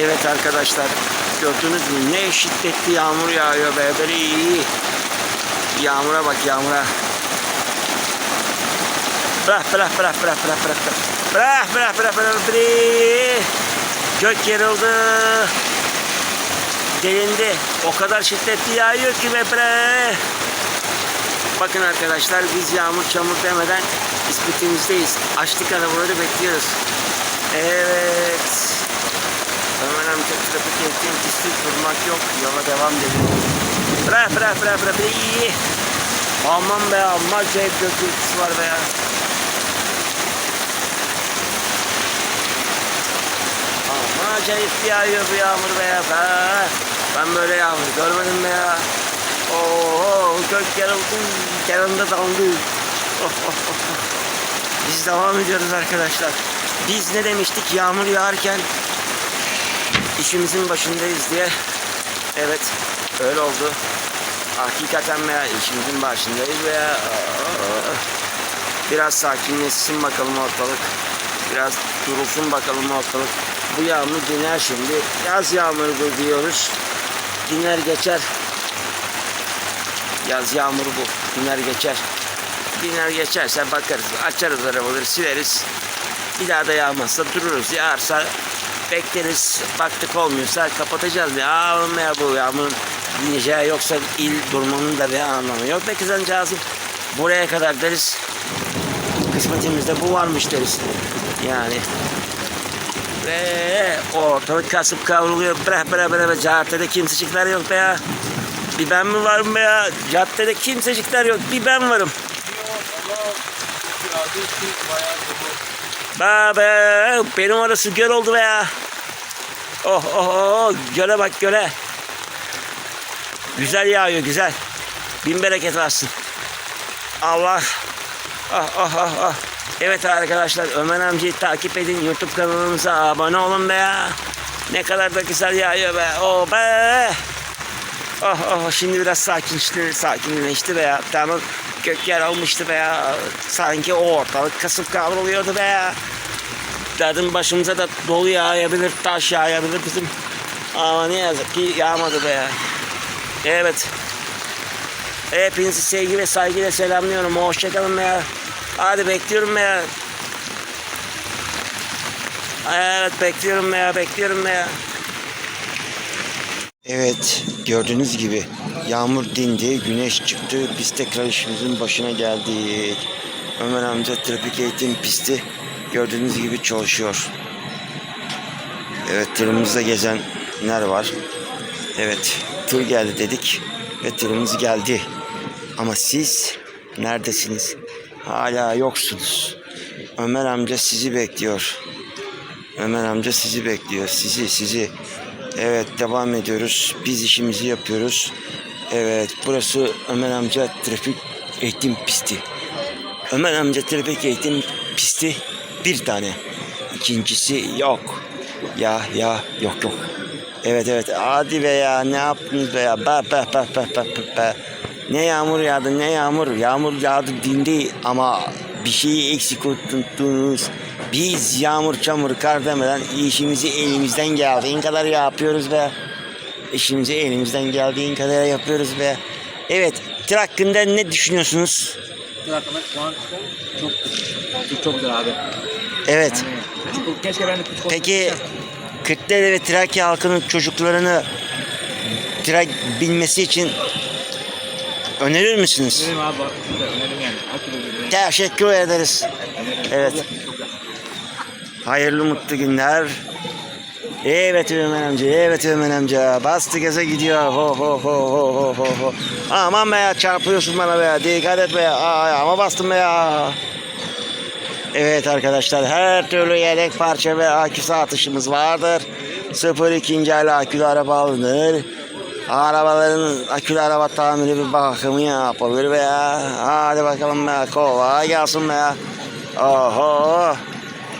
Evet arkadaşlar gördünüz mü ne şiddetli yağmur yağıyor be böyle iyi. Yağmura bak yağmura. Bırak bırak bırak bırak bırak bırak bırak. Bırak bırak bırak bırak bırak. Gök yarıldı. Delindi. O kadar şiddetli yağıyor ki be. Bakın arkadaşlar biz yağmur çamur demeden ispitimizdeyiz. Açtık arabaları bekliyoruz. Evet. Ömer amca trafik ettiğim pisti durmak yok. Yola devam edelim. Bırak bırak bırak bırak. İyi. Aman be amma acayip gök gürültüsü var be ya. Ama acayip yağıyor bu yağmur be ya. Be. Ben böyle yağmur görmedim be ya. Oo, gök yarıldı, yarıldı daldı. Oh, oh, oh. Biz devam ediyoruz arkadaşlar. Biz ne demiştik yağmur yağarken işimizin başındayız diye. Evet, öyle oldu. Hakikaten veya işimizin başındayız veya biraz sakinleşsin bakalım ortalık. Biraz durulsun bakalım ortalık. Bu yağmur diner şimdi. Yaz yağmuru diyoruz. Diner geçer. Yaz yağmuru bu. Diner geçer. Diner geçerse bakarız. Açarız arabaları sileriz. Bir daha da yağmazsa dururuz. Yağarsa bekleriz. Baktık olmuyorsa kapatacağız. Ya oğlum ya bu yağmurun dineceği yoksa il durmanın da bir anlamı yok. Be kızancağızım. Buraya kadar deriz. Kısmetimizde bu varmış deriz. Yani ve ortalık kasıp kavruluyor. Bre bre bre bre. Caddede kimsecikler yok be ya. Bir ben mi varım be ya? Caddede kimsecikler yok. Bir ben varım. Be be. Benim orası göl oldu be ya. Oh oh oh. Göle bak göle. Güzel yağıyor güzel. Bin bereket versin. Allah. Ah ah ah ah. Evet arkadaşlar Ömer amcayı takip edin. YouTube kanalımıza abone olun be ya. Ne kadar da güzel yağıyor be. Oh be. Oh oh şimdi biraz sakinleşti, sakinleşti be ya. Tamam gök yer almıştı be ya. Sanki o ortalık kasıp kavruluyordu be ya. Dedim başımıza da dolu yağabilir, taş yağabilir bizim. Ama ne yazık ki yağmadı be. Evet. Hepinizi sevgi ve saygıyla selamlıyorum. Hoşçakalın be. Hadi bekliyorum be. Evet bekliyorum be bekliyorum be. Evet, gördüğünüz gibi yağmur dindi, güneş çıktı. Biz tekrar işimizin başına geldik. Ömer amca trafik eğitim pisti gördüğünüz gibi çalışıyor. Evet, tırımızda gezenler var. Evet, tır geldi dedik ve tırımız geldi. Ama siz neredesiniz? Hala yoksunuz. Ömer amca sizi bekliyor. Ömer amca sizi bekliyor. Sizi, sizi. Evet, devam ediyoruz. Biz işimizi yapıyoruz. Evet, burası Ömer amca trafik eğitim pisti. Ömer amca trafik eğitim pisti bir tane. İkincisi yok. Ya ya yok yok. Evet evet hadi be ya ne yaptınız be ya be be be be be be. Ne yağmur yağdı ne yağmur. Yağmur yağdı dindi ama bir şeyi eksik tuttunuz. Biz yağmur çamur kar demeden işimizi elimizden geldiğin kadar yapıyoruz be. İşimizi elimizden geldiğin kadar yapıyoruz be. Evet tır hakkında ne düşünüyorsunuz? Tır hakkında şu an çok çok, çok güzel abi. Evet. Yani, keşke ben de küçük Peki Kırklareli ve Trakya halkının çocuklarını tıra binmesi için önerir misiniz? Önerim abi. Önerim yani. Teşekkür ederiz. Evet. Hayırlı mutlu günler. Evet Ömer amca, evet Ömer amca. Bastı gaza gidiyor. Ho ho ho ho ho ho ho. Aman be ya çarpıyorsun bana be ya. Dikkat et be ya. Aa, ama bastım be ya. Evet arkadaşlar her türlü yedek parça ve akü satışımız vardır. 02. el akülü araba alınır. Arabaların akülü araba tamiri bir bakımı yapılır be ya. Hadi bakalım be kolay gelsin be. Oho.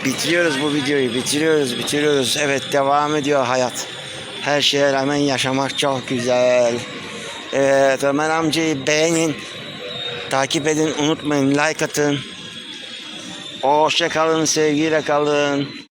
Bitiriyoruz bu videoyu. Bitiriyoruz, bitiriyoruz. Evet devam ediyor hayat. Her şeye rağmen yaşamak çok güzel. Evet Ömer amcayı beğenin. Takip edin, unutmayın. Like atın. Hoşça kalın, sevgiyle kalın.